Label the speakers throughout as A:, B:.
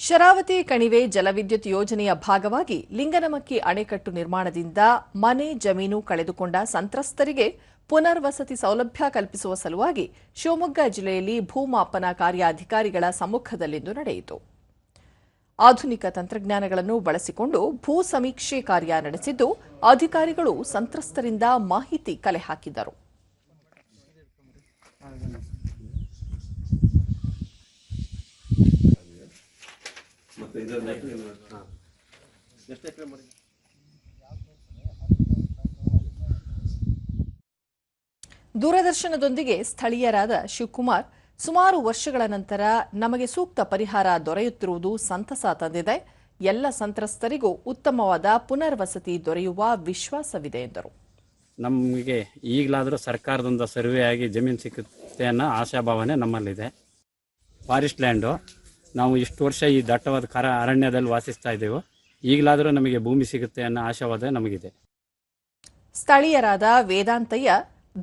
A: ಶರಾವತಿ ಕಣಿವೆ ಜಲವಿದ್ಯುತ್ ಯೋಜನೆಯ ಭಾಗವಾಗಿ ಲಿಂಗನಮಕ್ಕಿ ಅಣೆಕಟ್ಟು ನಿರ್ಮಾಣದಿಂದ ಮನೆ, ಜಮೀನು ಕಳೆದುಕೊಂಡ ಸಂತ್ರಸ್ತರಿಗೆ ಪುನರ್ವಸತಿ ಸೌಲಭ್ಯ ಕಲ್ಪಿಸುವ ಸಲುವಾಗಿ ಶಿವಮೊಗ್ಗ ಜಿಲ್ಲೆಯಲ್ಲಿ ಭೂಮಾಪನ ಕಾರ್ಯ ಅಧಿಕಾರಿಗಳ ಸಮ್ಮುಖದಲ್ಲಿಂದು ನಡೆಯಿತು. ಆಧುನಿಕ ತಂತ್ರಜ್ಞಾನಗಳನ್ನು ಬಳಸಿಕೊಂಡು ಭೂ ಸಮೀಕ್ಷೆ ಕಾರ್ಯ ನಡೆಸಿದ್ದು ಅಧಿಕಾರಿಗಳು ಸಂತ್ರಸ್ತರಿಂದ ಮಾಹಿತಿ ಕಲೆ ಹಾಕಿದರು ದೂರದರ್ಶನದೊಂದಿಗೆ ಸ್ಥಳೀಯರಾದ ಶಿವಕುಮಾರ್ ಸುಮಾರು ವರ್ಷಗಳ ನಂತರ ನಮಗೆ ಸೂಕ್ತ ಪರಿಹಾರ ದೊರೆಯುತ್ತಿರುವುದು ಸಂತಸ ತಂದಿದೆ. ಎಲ್ಲ ಸಂತ್ರಸ್ತರಿಗೂ ಉತ್ತಮವಾದ ಪುನರ್ವಸತಿ ದೊರೆಯುವ ವಿಶ್ವಾಸವಿದೆ ಎಂದರು.
B: ನಮಗೆ ಈಗಲಾದರೂ ಸರ್ಕಾರದಿಂದ ಸರ್ವೆ ಆಗಿ ಜಮೀನು ಸಿಕ್ಕುತ್ತೆ ಅನ್ನೋ ಆಶಾಭಾವನೆ ನಮ್ಮಲ್ಲಿದೆ. ಫಾರೆಸ್ಟ್ ಲ್ಯಾಂಡು ನಾವು ಇಷ್ಟು ವರ್ಷ ಈ ದಟ್ಟವಾದ ಕರ ಅರಣ್ಯದಲ್ಲಿ ವಾಸಿಸ್ತಾ ಇದ್ದೇವೋ. ಈಗಲಾದರೂ ನಮಗೆ ಭೂಮಿ ಸಿಗುತ್ತೆ ಅನ್ನೋ ಆಶಾವಾದ ನಮಗಿದೆ.
A: ಸ್ಥಳೀಯರಾದ ವೇದಾಂತಯ್ಯ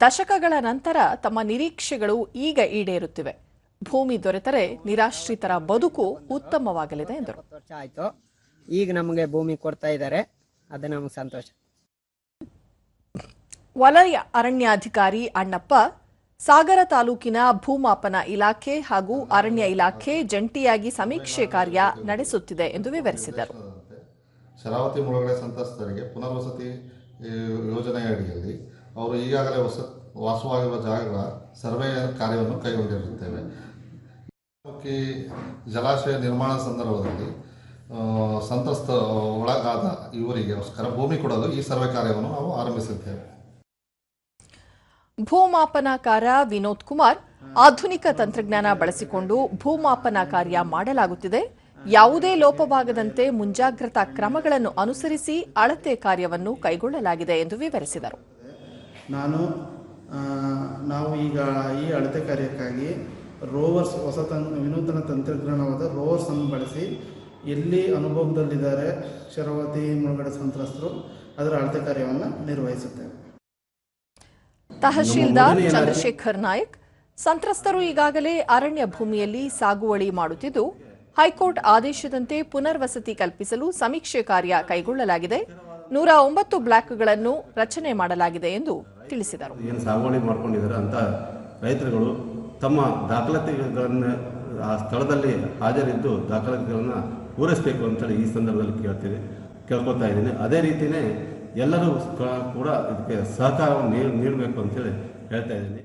A: ದಶಕಗಳ ನಂತರ ತಮ್ಮ ನಿರೀಕ್ಷೆಗಳು ಈಗ ಈಡೇರುತ್ತಿವೆ. ಭೂಮಿ ದೊರೆತರೆ ನಿರಾಶ್ರಿತರ ಬದುಕು ಉತ್ತಮವಾಗಲಿದೆ ಎಂದರು.
C: ಇಪ್ಪತ್ತು ವರ್ಷ ಆಯ್ತು. ಈಗ ನಮಗೆ ಭೂಮಿ ಕೊಡ್ತಾ ಇದ್ದಾರೆ. ಅದು ನಮಗೆ ಸಂತೋಷ.
A: ವಲಯ ಅರಣ್ಯಾಧಿಕಾರಿ ಅಣ್ಣಪ್ಪ ಸಾಗರ ತಾಲೂಕಿನ ಭೂಮಾಪನ ಇಲಾಖೆ ಹಾಗೂ ಅರಣ್ಯ ಇಲಾಖೆ ಜಂಟಿಯಾಗಿ ಸಮೀಕ್ಷೆ ಕಾರ್ಯ ನಡೆಸುತ್ತಿದೆ ಎಂದು ವಿವರಿಸಿದರು.
D: ಶರಾವತಿ ಮುಳುಗಡೆ ಸಂತ್ರಸ್ತರಿಗೆ ಪುನರ್ವಸತಿ ಯೋಜನೆ ಅಡಿಯಲ್ಲಿ ಅವರು ಈಗಾಗಲೇ ವಸ, ವಾಸವಾಗಿರುವ ಜಾಗಗಳ ಸರ್ವೆ ಕಾರ್ಯವನ್ನು ಕೈಗೊಂಡಿರುತ್ತೇವೆ. ಜಲಾಶಯ ನಿರ್ಮಾಣ ಸಂದರ್ಭದಲ್ಲಿ ಸಂತ್ರಸ್ತ ಒಳಗಾದ ಇವರಿಗೋಸ್ಕರ ಭೂಮಿ ಕೊಡಲು ಈ ಸರ್ವೆ ಕಾರ್ಯವನ್ನು ನಾವು ಆರಂಭಿಸಿದ್ದೇವೆ.
A: ಭೂಮಾಪನಕಾರ ವಿನೋದ್ ಕುಮಾರ್ ಆಧುನಿಕ ತಂತ್ರಜ್ಞಾನ ಬಳಸಿಕೊಂಡು ಭೂಮಾಪನ ಕಾರ್ಯ ಮಾಡಲಾಗುತ್ತಿದೆ. ಯಾವುದೇ ಲೋಪವಾಗದಂತೆ ಮುಂಜಾಗ್ರತಾ ಕ್ರಮಗಳನ್ನು ಅನುಸರಿಸಿ ಅಳತೆ ಕಾರ್ಯವನ್ನು ಕೈಗೊಳ್ಳಲಾಗಿದೆ ಎಂದು ವಿವರಿಸಿದರು.
E: ನಾನು ನಾವು ಈಗ ಈ ಅಳತೆ ಕಾರ್ಯಕ್ಕಾಗಿ ರೋವರ್ಸ್ ಹೊಸ ವಿನೂತನ ತಂತ್ರಜ್ಞಾನವಾದ ರೋವರ್ಸ್ ಅನ್ನು ಬಳಸಿ ಎಲ್ಲಿ ಅನುಭವದಲ್ಲಿದ್ದಾರೆ, ಶರಾವತಿ, ಮುಳುಗಡೆ ಸಂತ್ರಸ್ತರು ಅದರ ಅಳತೆ ಕಾರ್ಯವನ್ನು ನಿರ್ವಹಿಸುತ್ತೇವೆ.
A: ತಹಶೀಲ್ದಾರ್ ಚಂದ್ರಶೇಖರ್ ನಾಯಕ್ ಸಂತ್ರಸ್ತರು ಈಗಾಗಲೇ ಅರಣ್ಯ ಭೂಮಿಯಲ್ಲಿ ಸಾಗುವಳಿ ಮಾಡುತ್ತಿದ್ದು ಹೈಕೋರ್ಟ್ ಆದೇಶದಂತೆ ಪುನರ್ವಸತಿ ಕಲ್ಪಿಸಲು ಸಮೀಕ್ಷೆ ಕಾರ್ಯ ಕೈಗೊಳ್ಳಲಾಗಿದೆ. ನೂರ ಒಂಬತ್ತು ಬ್ಲಾಕ್ಗಳನ್ನು ರಚನೆ ಮಾಡಲಾಗಿದೆ ಎಂದು ತಿಳಿಸಿದರು.
F: ಏನು ಸಾಗುವಳಿ ಮಾಡ್ಕೊಂಡಿದ್ದಾರೆ ಅಂತ ರೈತರುಗಳು ತಮ್ಮ ದಾಖಲಾತಿಗಳನ್ನು ಆ ಸ್ಥಳದಲ್ಲಿ ಹಾಜರಿದ್ದು ದಾಖಲಾತಿಗಳನ್ನು ಪೂರೈಸಬೇಕು ಅಂತೇಳಿ ಈ ಸಂದರ್ಭದಲ್ಲಿ ಕೇಳ್ತೀನಿ ಕೇಳ್ಕೊತಾ ಇದ್ದೀನಿ. ಅದೇ ರೀತಿಯೇ ಎಲ್ಲರೂ ಕೂಡ ಇದಕ್ಕೆ ಸಹಕಾರವನ್ನು ನೀಡಬೇಕು ಅಂತೇಳಿ ಹೇಳ್ತಾ ಇದ್ದೀನಿ.